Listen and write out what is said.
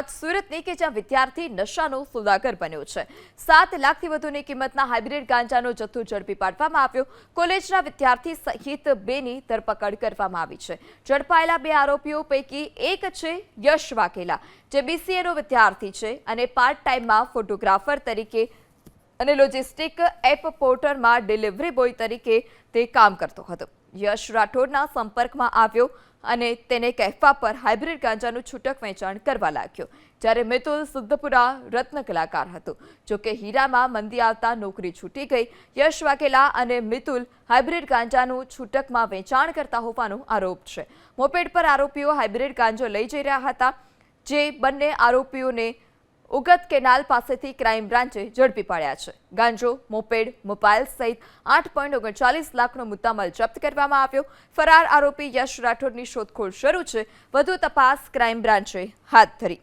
વાત સુરતની કે જ્યાં વિદ્યાર્થી નશાનો સુદાગર બન્યો છે. સાત લાખથી વધુની કિંમતના હાઇબ્રિડ ગાંજાનો જથ્થો ઝડપી પાડવામાં આવ્યો. કોલેજના વિદ્યાર્થી સહિત બેની ધરપકડ કરવામાં આવી છે. ઝડપાયેલા બે આરોપીઓ પૈકી એક છે યશ વાઘેલા, જે બીસીએનો વિદ્યાર્થી છે અને પાર્ટ ટાઈમમાં ફોટોગ્રાફર તરીકે અને લોજિસ્ટિક એપ પોર્ટરમાં ડિલિવરી બોય તરીકે તે કામ કરતો હતો. યશ રાઠોડના સંપર્કમાં આવ્યો અને તેને કહેવા પર હાઇબ્રિડ ગાંજાનું છૂટક વેચાણ કરવા લાગ્યો, જ્યારે મિતુલ સિદ્ધપુરા રત્ન કલાકાર હતો. જોકે હીરામાં મંદી આવતા નોકરી છૂટી ગઈ, યશ વાઘેલા અને મિતુલ હાઇબ્રિડ ગાંજાનું છૂટકમાં વેચાણ કરતા હોવાનો આરોપ છે. મોપેડ પર આરોપીઓ હાઇબ્રિડ ગાંજો લઈ જઈ રહ્યા હતા, જે બંને આરોપીઓને ઉગત કેનાલ પાસેથી ક્રાઇમ બ્રાન્ચે ઝડપી પાડ્યા છે. ગાંજો, મોપેડ મોબાઈલ સહિત આઠ પોઈન્ટ ઓગણચાલીસ લાખનો મુદ્દામાલ જપ્ત કરવામાં આવ્યો. ફરાર આરોપી યશ રાઠોડની શોધખોળ શરૂ છે. વધુ તપાસ ક્રાઇમ બ્રાન્ચે હાથ ધરી.